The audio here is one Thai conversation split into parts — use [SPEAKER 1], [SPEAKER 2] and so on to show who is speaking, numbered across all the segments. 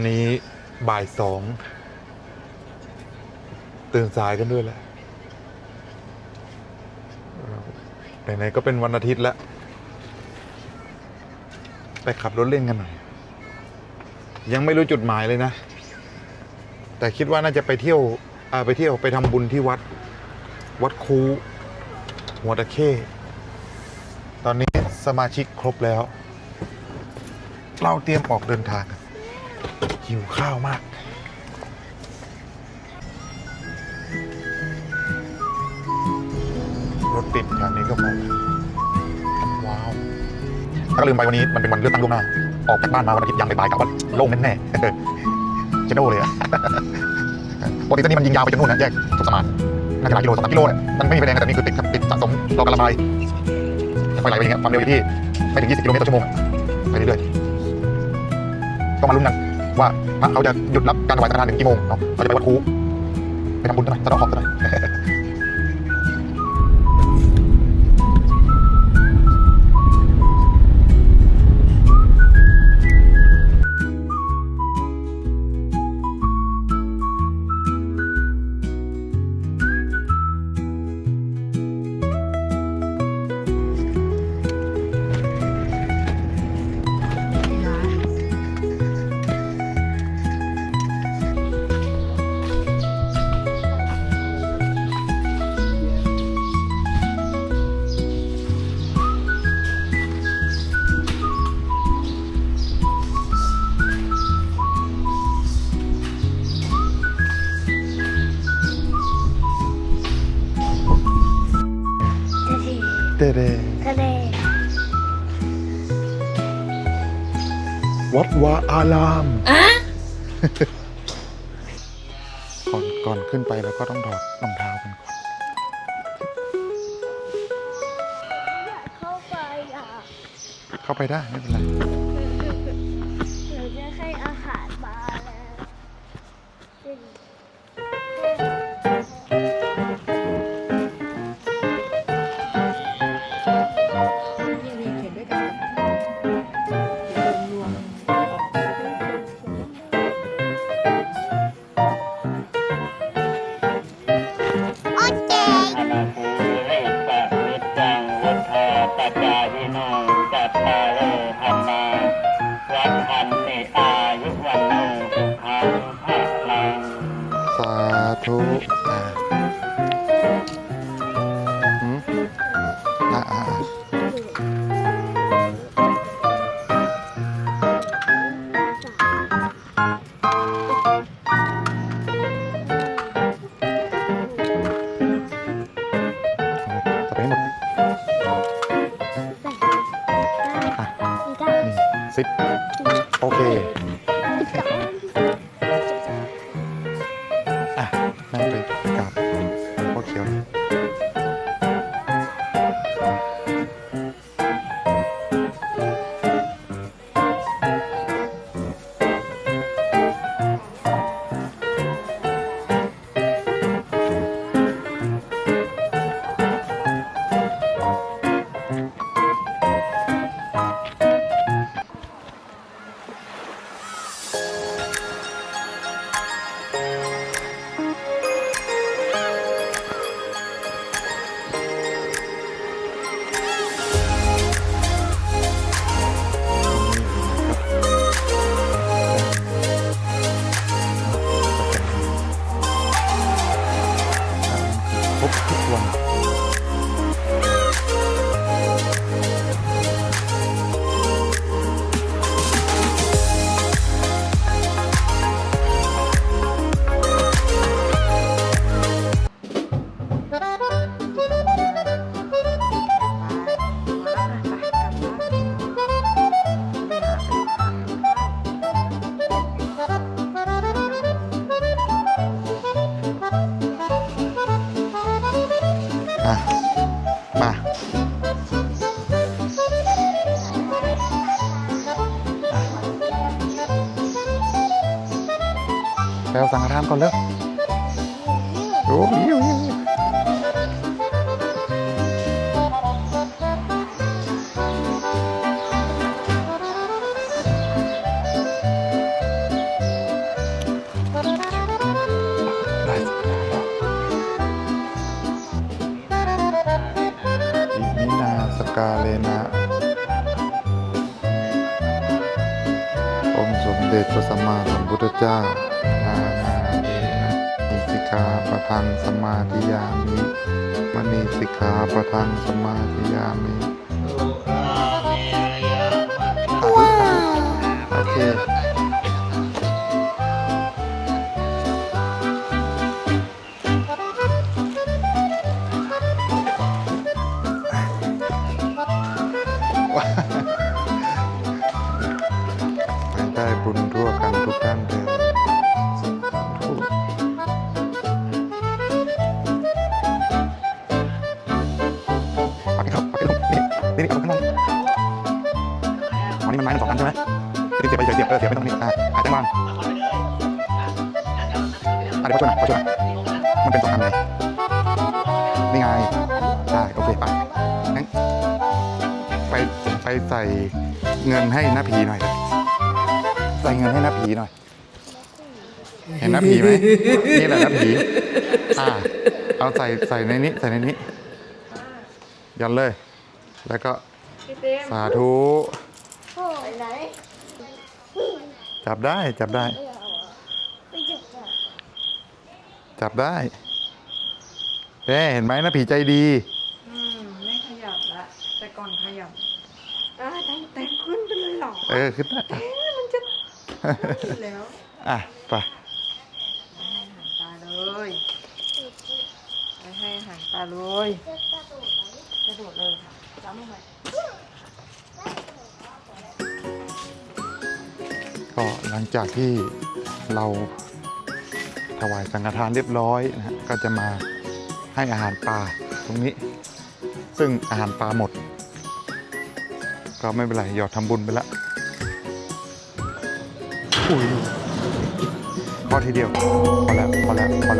[SPEAKER 1] นนี้บ่ายสองตื่นสายกันด้วยแหละไหนๆก็เป็นวันอาทิตย์แล้ว ไปขับรถเล่นกันหน่อย ยังไม่รู้จุดหมายเลยนะ แต่คิดว่าน่าจะไปเที่ยวไปเที่ยวไปทำบุญที่วัด วัดคูหัวตะเข้ตอนนี้สมาชิกครบแล้ว เราเตรียมออกเดินทางกัน หิวข้าวมาก รถติดแถวนี้ก็พอว้าวถ้าลืมไปวันนี้มันเป็นวันเลือกตั้งล่วงหน้า ออกจากบ้านมาวันอาทิตย์ยังบ่ายๆกะว่าโล่งแน่ๆเจโดเลยอะปกติเส้นนี้มันยิงยาวไปจนนู่นนะแยกสุขสมานน่าจะหลายกิโลสองสามกิโลเนี่ยมันไม่มีไฟแดงแต่นี่คือติดครับติดสะสมรอการระบายค่อยไหลไปอย่างเงี้ยความเร็วอยู่ที่ไม่ถึง 20 กิโลเมตรต่อชั่วโมงไปเรื่อยๆต้องมาลุ้นกัน ว่าพระเขาจะหยุดรับการถวายสังฆทานถึงกี่โมงเนาะเราจะไปวัดคูไปทำบุญซะหน่อยสะเดาะเคราะห์กันหน่ อยเด้ๆ
[SPEAKER 2] ทะเล
[SPEAKER 1] วัดวาอาราม ก่อนก่อนขึ้นไปแล้วก็ต้องถอดรองเท้ากันก่อน
[SPEAKER 2] เข้าไปอะ
[SPEAKER 1] เข้าไปได้ไม่เป็นไร
[SPEAKER 2] อะ
[SPEAKER 3] มา
[SPEAKER 1] ไปเอาสังฆทานก่อนเร็วโอ้ยาเลนะ องค์สมเด็จพระสัมมาสัมพุทธเจ้า นานาเดนะมิสิกขาปะทังสมาธิยามิมณีสิกขาปะทังสมาธิยามิโอเค ว่าได้บุญ ใส่เงินให้น้าผีหน่อยใส่เงินให้น้าผีหน่อย เห็นน้าผีไหมนี่แหละน้าผีอ่าเอาใส่ใส่ในนี้ใส่ในนี้ยันเลย แล้วก็
[SPEAKER 4] พี่เต็ม
[SPEAKER 1] สาธุ
[SPEAKER 2] โอ้ยไหน
[SPEAKER 1] จับได้จับได้
[SPEAKER 2] ไม่เจ็บอะ
[SPEAKER 1] จับได้เด้เห็นไหมน้าผีใจดี
[SPEAKER 4] อืมไม่ขยับละแต่ก่อนขยับอ่าแต่แต่ขึ้นไป เลยเหรอ
[SPEAKER 1] เออขึ้นได้
[SPEAKER 4] เอ๊ะมันจะขึ้นแล้ว
[SPEAKER 1] อะไป
[SPEAKER 4] ให้อาหารปลาเลยไปให้อาหารปลาเลย
[SPEAKER 2] เจ็บกระดูกไหม
[SPEAKER 4] กระโดดเลยค่ะจ้ำลงไป
[SPEAKER 1] ก็หลังจากที่เราถวายสังฆทานเรียบร้อยนะฮะก็จะมาให้อาหารปลาตรงนี้ ซึ่งอาหารปลาหมด ก็ไม่เป็นไรหยอดทำบุญไปละ อุ้ยพอทีเดียว พอแล้ว พอแล้ว พอแล้ว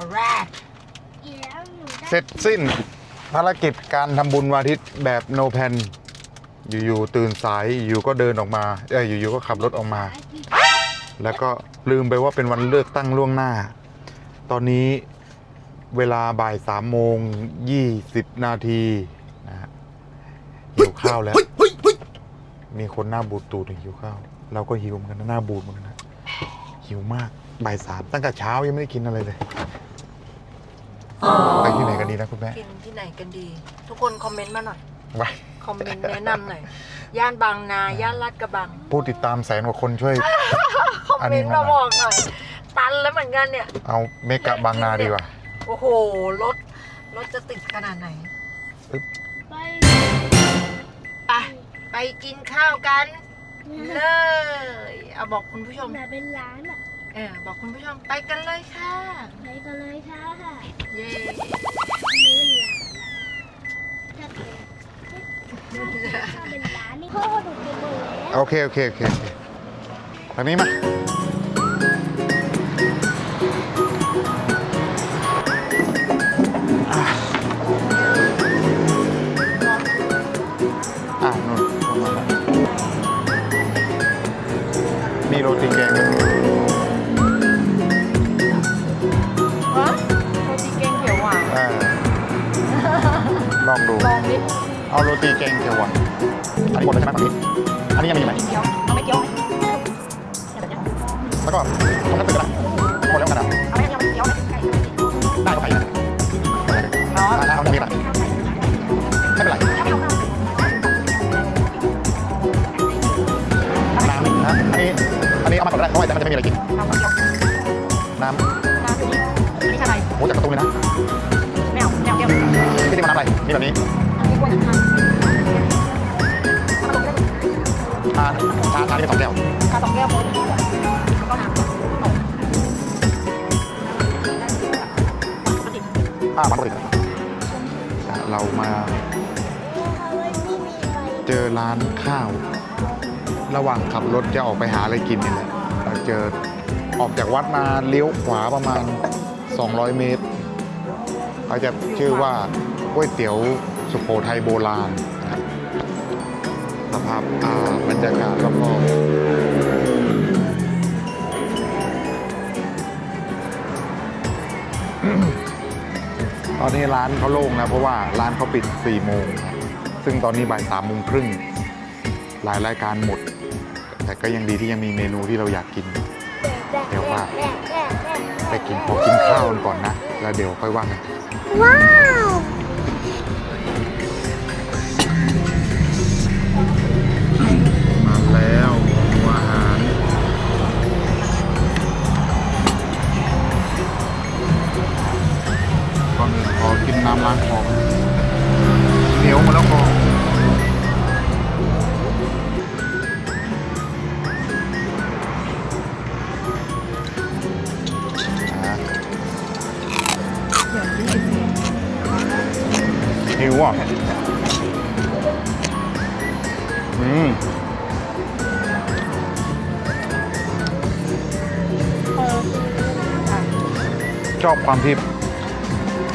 [SPEAKER 4] ช็อก
[SPEAKER 1] เสร็จสิ้นภารกิจการทำบุญวันอาทิตย์แบบโนแพนอยู่ๆตื่นสายอยู่ก็เดินออกมาเอออยู่ๆก็ขับรถออกมา แล้วก็ลืมไปว่าเป็นวันเลือกตั้งล่วงหน้า ตอนนี้เวลาบ่ายสามโมงยี่สิบนาทีนะฮะหิวข้าวแล้ว มีคนหน้าบูดตูดหิวข้าว เราก็หิวเหมือนกันนะหน้าบูดเหมือนกันนะหิวมากบ่ายสามตั้งแต่เช้ายังไม่ได้กินอะไรเลย ไปที่ไหนกันดีนะคุณแม่
[SPEAKER 4] กินที่ไหนกันดี ทุกคนคอมเมนต์มาหน่อย
[SPEAKER 1] ไป
[SPEAKER 4] คอมเมนต์แนะนำหน่อย ย่านบางนา ย่านลาดกระบัง
[SPEAKER 1] ผู้ติดตามแสนกว่าคนช่วย
[SPEAKER 4] คอมเมนต์มาบอกหน่อย ตันแล้วเหมือนกันเนี่ย
[SPEAKER 1] เอาเมกะบางนาดีกว่า
[SPEAKER 4] โอ้โห รถ รถจะติดขนาดไหน
[SPEAKER 2] ไป
[SPEAKER 4] ไปไปกินข้าวกัน เลย เอาบอกคุณผู้ชม
[SPEAKER 2] แบบเป็นร้านอะ
[SPEAKER 4] เออบอกคุณผู้ชมไปกันเลยค่ะ
[SPEAKER 2] ไปกันเลยค่ะ
[SPEAKER 4] เย้
[SPEAKER 2] นี่เป็นร้านถ้าเป็นถ้าเป็นร้านนี่พ่อหนูไปหมดแล้ว
[SPEAKER 1] โอเคโอเค โอเค โอเคทางนี้มา ลองดู
[SPEAKER 4] ลองดิ
[SPEAKER 1] เอาโรตีแกงเขียวหวานอันนี้หมดแล้วใช่ไหมฝั่งนี้ ไรนี่แบบนี้
[SPEAKER 4] อันนี้กล้วยน้ำตาล
[SPEAKER 1] ชาชาชาที่เป็นสองแก้ว
[SPEAKER 4] ชาสองแก้วโพสแล้วก็น้ำ
[SPEAKER 1] อ่ามันก็ติดเรามาเจอร้านข้าว ระหว่างขับรถจะออกไปหาอะไรกินนี่แหละเราเจอออกจากวัดมาเลี้ยวขวาประมาณ 200 เมตรเขาจะชื่อว่า ก๋วยเตี๋ยวสุโขทัยโบราณนะครับสภาพอ่าบรรยากาศรอบๆตอนนี้ร้านเขาโล่งนะเพราะว่าร้านเขาปิด4โมงนะซึ่งตอนนี้บ่าย3โมงครึ่งหลายรายการหมด แต่ก็ยังดีที่ยังมีเมนูที่เราอยากกิน เดี๋ยวว่าไปกินพอกินข้าวกันก่อนนะ แล้วเดี๋ยวค่อยว่ากัน
[SPEAKER 2] ว้าว
[SPEAKER 1] ก่อนอื่นขอกินน้ำล้างคอเหนียวหมาแล้วคอหิวอะ อืมชอบความที่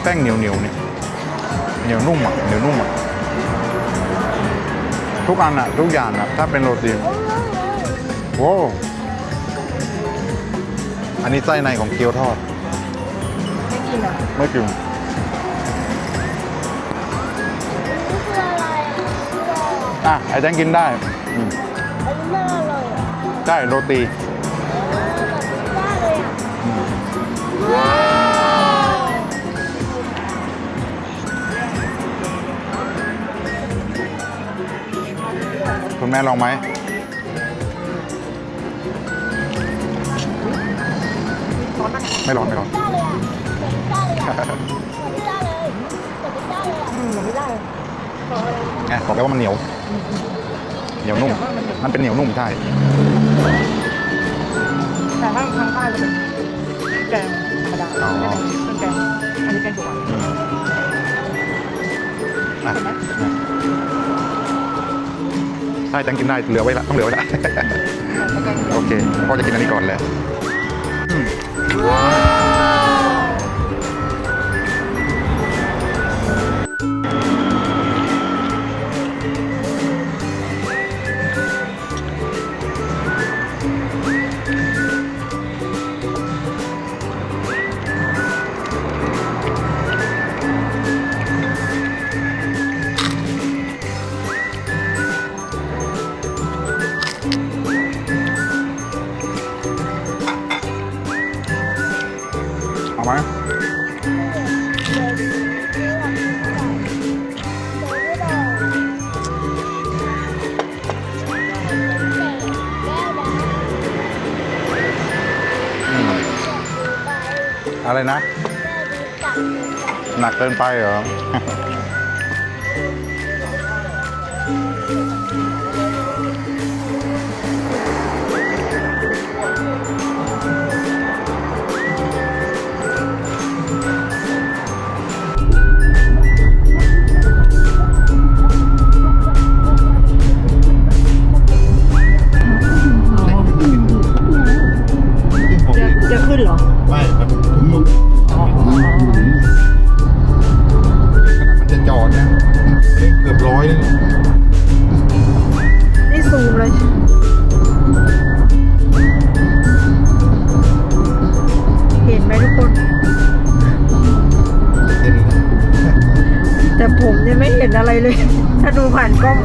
[SPEAKER 1] แป้งเหนียวเหนียวๆเนี่ยเหนียวนุ่มอะเหนียวนุ่มอะทุกอันอะทุกอย่างอะถ้าเป็นโรตีโว้วอันนี้ไส้ในของเกี๊ยวทอด
[SPEAKER 4] ไม่กินอะ
[SPEAKER 1] ไม่กิน
[SPEAKER 2] นี่คืออะไรอะ
[SPEAKER 1] อะไอ้แจ้งกินได้อืม
[SPEAKER 2] อันนี้ไม่อร่อยอะ
[SPEAKER 1] ได้โรตี
[SPEAKER 2] เออแบบนี้ได้เลยอะ
[SPEAKER 1] อืม
[SPEAKER 2] ว้าว
[SPEAKER 1] คุณแม่ลองไหม
[SPEAKER 4] ร้อนมาก
[SPEAKER 1] ไม่ร้อนไม่ร้อน
[SPEAKER 2] ได้เลยอะเหมือนได้เลยอะเหมือนได้เลยเหมือนได้เลยอะ
[SPEAKER 4] อืมไม่ได้เลยขออะไร
[SPEAKER 1] ไงบอกแล้วว่ามันเหนียว เหนียวนุ่ม มันเป็นเหนียวนุ่มใช่
[SPEAKER 4] แต่ว่าทางใต้จะเป็นแกงธรรมดา
[SPEAKER 1] อ๋อ
[SPEAKER 4] เป็นแกงอันนี้แกงเขียวหวาน
[SPEAKER 1] อะ
[SPEAKER 4] เห็น ได้
[SPEAKER 1] จังกินได้เหลือไว้ละต้องเหลือไว้ละโอเคพ่อจะกินอันนี้ก่อนแลย ไหมอืมอะไรนะ หนักเกินไปเหรอ
[SPEAKER 4] แต่ผมเนี่ย
[SPEAKER 1] ไม่เห็น
[SPEAKER 4] อะ
[SPEAKER 1] ไร
[SPEAKER 4] เลย ถ้าดูผ่านกล้อง